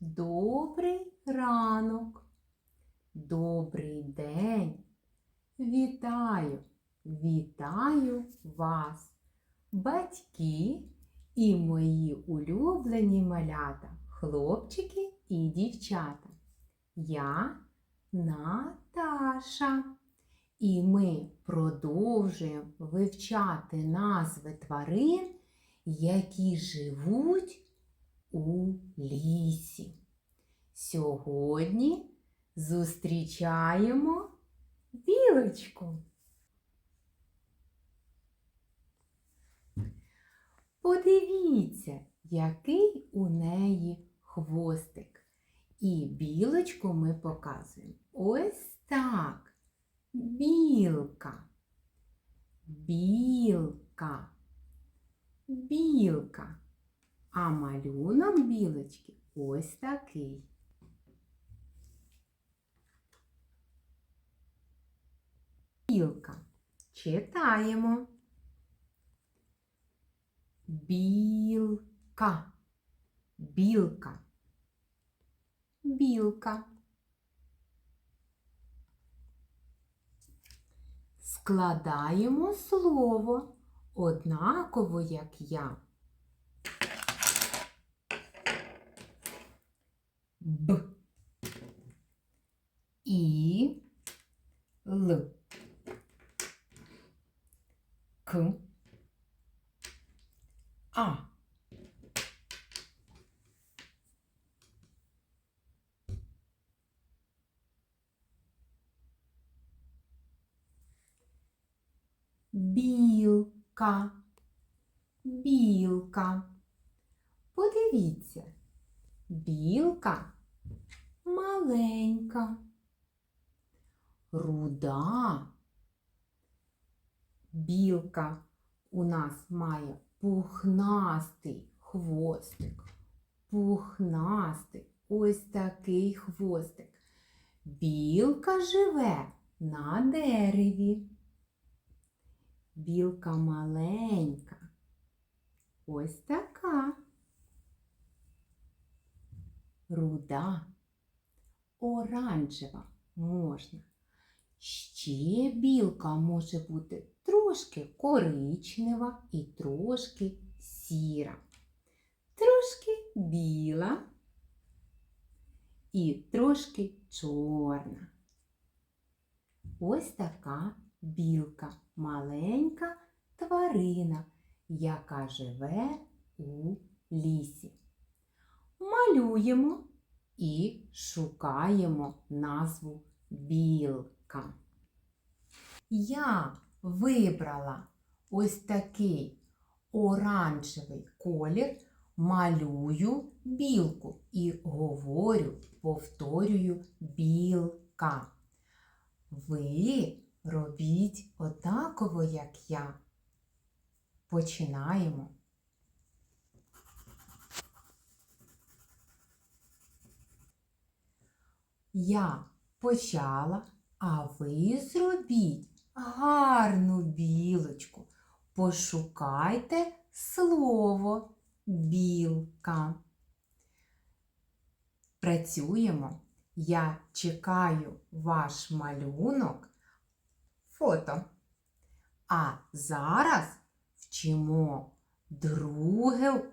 Добрий ранок. Добрий день. Вітаю, вітаю вас, батьки і мої улюблені малята, хлопчики і дівчата. Я Наташа. І ми продовжуємо вивчати назви тварин, які живуть у лісі. Сьогодні зустрічаємо білочку. Подивіться, який у неї хвостик. І білочку ми показуємо ось так. Білка. Білка. Білка. А малюнок білочки ось такий. Білка. Читаємо. Білка. Білка. Білка. Складаємо слово однаково, як я. Б. І. Л. К. А. Білка. Білка. Подивіться, білка маленька, руда. Білка у нас має пухнастий хвостик. Пухнастий ось такий хвостик. Білка живе на дереві. Білка маленька. Ось така. Руда, оранжева можна. Ще білка може бути трошки коричнева і трошки сіра. Трошки біла і трошки чорна. Ось така білка, маленька тварина, яка живе у лісі. Малюємо і шукаємо назву білка. Я вибрала ось такий оранжевий колір, малюю білку і говорю, повторюю білка. Ви робіть однаково, як я. Починаємо. Я почала, а ви зробіть гарну білочку. Пошукайте слово білка. Працюємо. Я чекаю ваш малюнок, фото. А зараз вчимо друге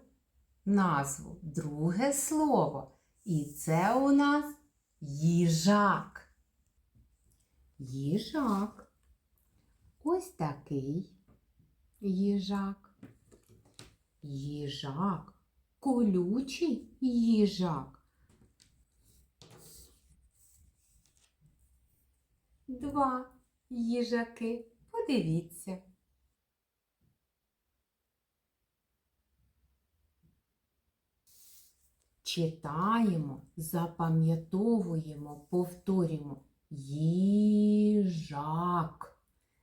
назву, друге слово. І це у нас їжак. Їжак. Ось такий їжак. Їжак. Колючий їжак. Два їжаки. Подивіться. Читаємо, запам'ятовуємо, повторюємо їжак.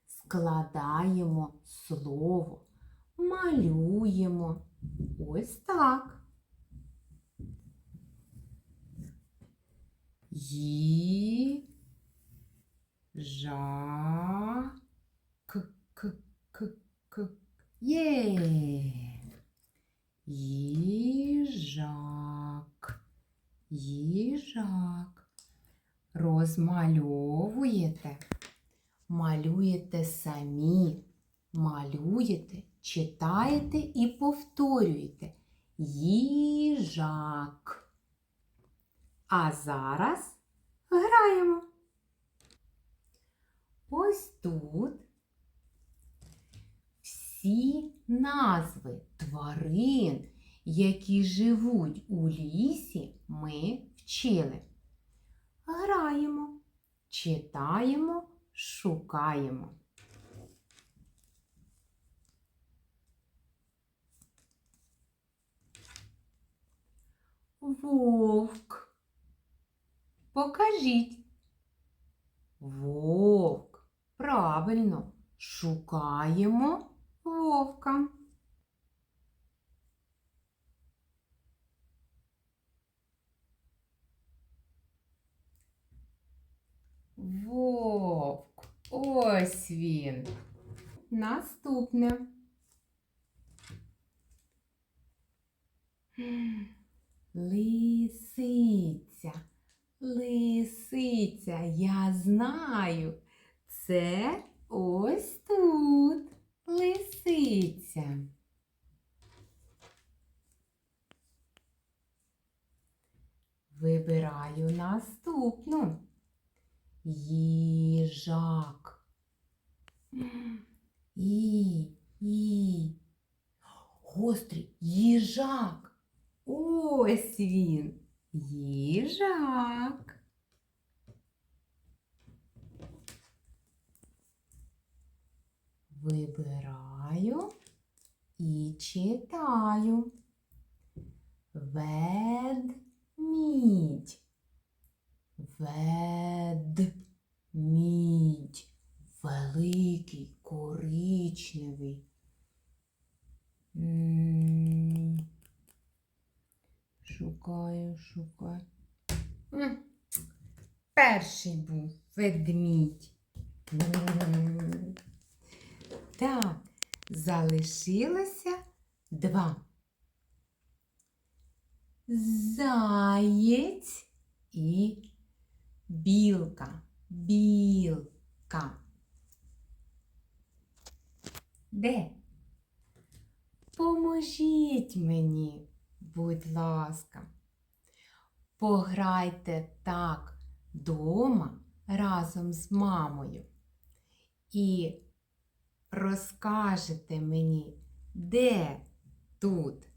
Складаємо слово, малюємо. Ось так. Ї. К. К. К. К. Є. Їжак. Їжак. Розмальовуєте, малюєте самі, малюєте, читаєте і повторюєте. Їжак. А зараз граємо. Ось тут всі назви тварин, які живуть у лісі, ми вчили. Граємо, читаємо, шукаємо. Вовк. Покажіть. Вовк. Правильно. Шукаємо вовка. Вовк. Ось він. Наступне. Лисиця. Лисиця, я знаю. Це ось тут лисиця. Вибираю наступну. Їжак. І, і. Гострий їжак. Ось він. Їжак. Вибираю і читаю. Ведмідь. Ведмідь. Перший був ведмідь. Так, залишилося два. Заєць і білка. Білка. Де? Поможіть мені, будь ласка. Пограйте так дома разом з мамою і розкажете мені, де тут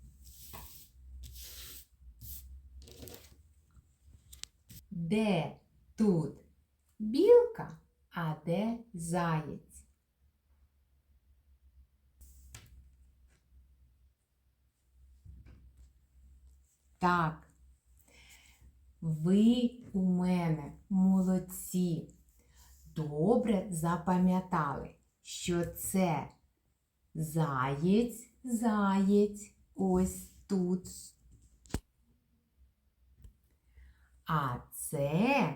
де тут білка, а де заєць. Так, ви у мене молодці. Добре запам'ятали, що це заєць, заєць ось тут. А це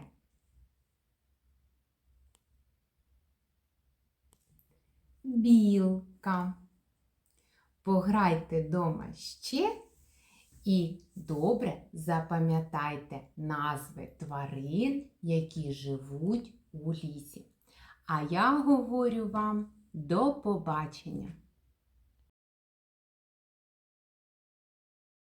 білка. Пограйте дома ще і добре запам'ятайте назви тварин, які живуть у лісі. А я говорю вам до побачення!